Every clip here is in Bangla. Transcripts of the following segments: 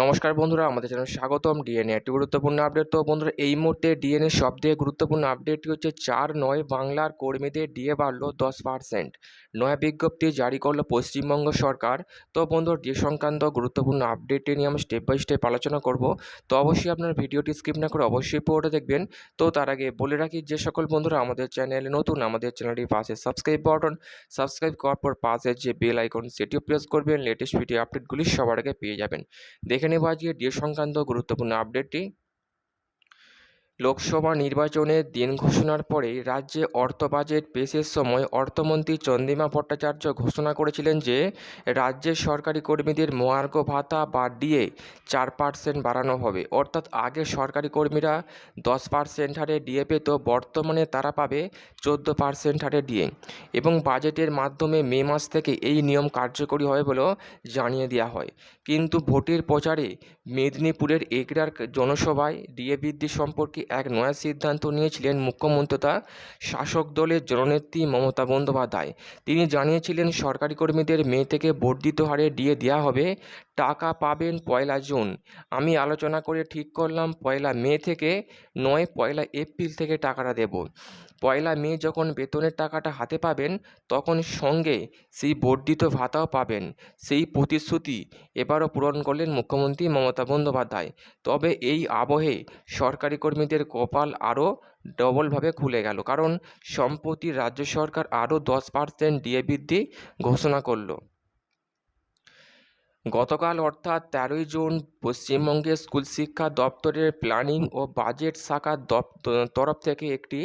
নমস্কার বন্ধুরা, আমাদের চ্যানেল স্বাগতম ডিএনএ। একটি গুরুত্বপূর্ণ আপডেট তো বন্ধুরা, এই মুহূর্তে ডিএনএ সব থেকে গুরুত্বপূর্ণ আপডেটটি হচ্ছে চার নয় বাংলার কর্মীদের ডিএ বাড়লো দশ পার্সেন্ট নয়া বিজ্ঞপ্তি জারি করল পশ্চিমবঙ্গ সরকার। তো বন্ধুরা ডিএ সংক্রান্ত গুরুত্বপূর্ণ আপডেটটি নিয়ে আমি স্টেপ বাই স্টেপ আলোচনা করব। তো অবশ্যই আপনার ভিডিওটি স্কিপ না করে অবশ্যই পুরোটা দেখবেন। তো তার আগে বলে রাখি, যে সকল বন্ধুরা আমাদের চ্যানেলে নতুন, আমাদের চ্যানেলটি পাশে সাবস্ক্রাইব বাটন সাবস্ক্রাইব করার পর পাশে যে বেল আইকন সেটিও প্রেস করবেন। লেটেস্ট ভিডিও আপডেটগুলি সবার আগে পেয়ে যাবেন। দেখে নেব আজকে ডিএ সংক্রান্ত গুরুত্বপূর্ণ আপডেটটি লোকসভা নির্বাচনের দিন ঘোষণার পরেই রাজ্যে অর্থ বাজেট পেশের সময় অর্থমন্ত্রী চন্দ্রিমা ভট্টাচার্য ঘোষণা করেছিলেন যে রাজ্যের সরকারি কর্মীদের মহার্ঘ ভাতা বা ডিএ চার পার্সেন্ট বাড়ানো হবে। অর্থাৎ আগে সরকারি কর্মীরা দশ পার্সেন্ট হারে ডিএ পেত, বর্তমানে তারা পাবে চোদ্দ পার্সেন্ট হারে ডিএ। এবং বাজেটের মাধ্যমে মে মাস থেকে এই নিয়ম কার্যকরী হবে বলেও জানিয়ে দেওয়া হয়। কিন্তু ভোটের প্রচারে মেদিনীপুরের এগরার জনসভায় ডিএ বৃদ্ধি সম্পর্কে এক নয়া সিদ্ধান্ত নিয়েছিলেন মুখ্যমন্ত্রী তথা শাসক দলের জননেত্রী মমতা বন্দ্যোপাধ্যায়। তিনি জানিয়েছিলেন, সরকারি কর্মীদের মে থেকে বর্ধিত হারে ডিএ দেওয়া হবে, টাকা পাবেন পয়লা জুন। আমি আলোচনা করে ঠিক করলাম, পয়লা মে থেকে নয়, পয়লা এপ্রিল থেকে টাকাটা দেব। পয়লা মে যখন বেতনের টাকাটা হাতে পাবেন, তখন সঙ্গে সেই বর্ধিত ভাতাও পাবেন। সেই প্রতিশ্রুতি এবারও পূরণ করলেন মুখ্যমন্ত্রী মমতা বন্দ্যোপাধ্যায়। তবে এই আবহে সরকারি কর্মীদের কপাল আরও ডবলভাবে খুলে গেল, কারণ সম্প্রতি রাজ্য সরকার আরও দশ পার্সেন্ট ডিএ বৃদ্ধি ঘোষণা করল। গতকাল অর্থাৎ তেরোই জুন পশ্চিমবঙ্গের স্কুল শিক্ষা দপ্তরের প্ল্যানিং ও বাজেট শাখার তরফ থেকে একটি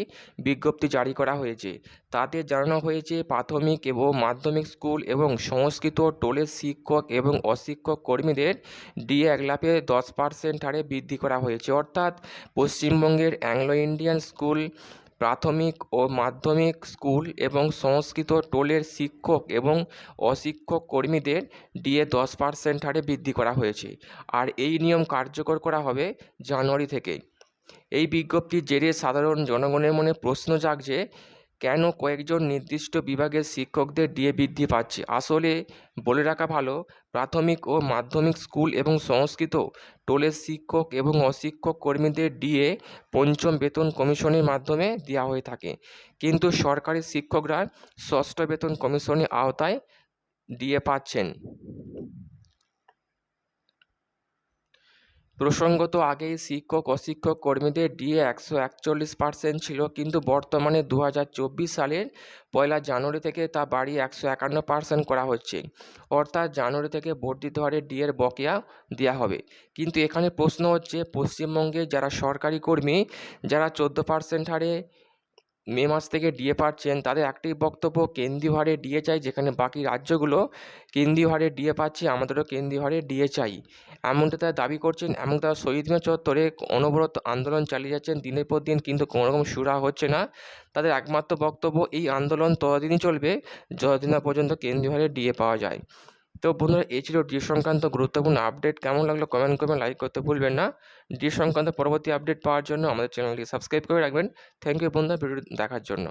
বিজ্ঞপ্তি জারি করা হয়েছে। তাতে জানানো হয়েছে, প্রাথমিক এবং মাধ্যমিক স্কুল এবং সংস্কৃত টোলের শিক্ষক এবং অশিক্ষক কর্মীদের ডিএ একলাপে দশ পার্সেন্ট হারে বৃদ্ধি করা হয়েছে। অর্থাৎ পশ্চিমবঙ্গের অ্যাংলো ইন্ডিয়ান স্কুল প্রাথমিক ও মাধ্যমিক স্কুল এবং সংস্কৃত টোলের শিক্ষক এবং অশিক্ষক কর্মীদের ডিএ দশ পার্সেন্ট হারে বৃদ্ধি করা হয়েছে। আর এই নিয়ম কার্যকর করা হবে জানুয়ারি থেকে। এই বিজ্ঞপ্তির জেরে সাধারণ জনগণের মনে প্রশ্ন জাগছে কেন কয়েকজন নির্দিষ্ট বিভাগের শিক্ষকদের ডিএ বৃদ্ধি পাচ্ছে? আসলে বলে রাখা ভালো, প্রাথমিক ও মাধ্যমিক স্কুল এবং সংস্কৃত টোলের শিক্ষক এবং অশিক্ষক কর্মীদের ডিএ পঞ্চম বেতন কমিশনের মাধ্যমে দেওয়া হয়ে থাকে। কিন্তু সরকারি শিক্ষকরা ষষ্ঠ বেতন কমিশনের আওতায় ডিএ পাচ্ছেন। প্রসঙ্গত আগেই শিক্ষক, অশিক্ষক কর্মীদের ডিএ একশো একচল্লিশ পার্সেন্ট ছিল, কিন্তু বর্তমানে দু হাজার চব্বিশ সালের পয়লা জানুয়ারি থেকে তা বাড়িয়ে একশো একান্ন পার্সেন্ট করা হচ্ছে। অর্থাৎ জানুয়ারি থেকে বর্ধিত হারে ডিএর বকেয়া দেওয়া হবে। কিন্তু এখানে প্রশ্ন হচ্ছে, পশ্চিমবঙ্গে যারা সরকারি কর্মী, যারা চোদ্দ পার্সেন্ট হারে মে মাস থেকে ডিএ পাচ্ছেন, তাদের একটি বক্তব্য, কেন্দ্রীয় হারে ডিএ চাই যেখানে বাকি রাজ্যগুলো কেন্দ্রীয় হারে ডিএ পাচ্ছে, আমাদেরও কেন্দ্রীয় হারে ডিএ চাই। এমনটা তারা দাবি করছেন এবং তারা শহীদ মিনার চত্বরে অনবরত আন্দোলন চালিয়ে যাচ্ছেন দিনের পর দিন কিন্তু কোনো রকম সুরা হচ্ছে না। তাদের একমাত্র বক্তব্য, এই আন্দোলন ততদিনই চলবে যতদিন না পর্যন্ত কেন্দ্রীয় হারে ডিএ পাওয়া যায়। তো বন্ধুরা, এই ছিল ডিএ সংক্রান্ত গুরুত্বপূর্ণ আপডেট। কেমন লাগল কমেন্ট করবেন লাইক করতে ভুলবেন না। ডিএ সংক্রান্ত পরবর্তী আপডেট পাওয়ার জন্য আমাদের চ্যানেলটি সাবস্ক্রাইব করে রাখবেন। থ্যাংক ইউ বন্ধুরা ভিডিও দেখার জন্য।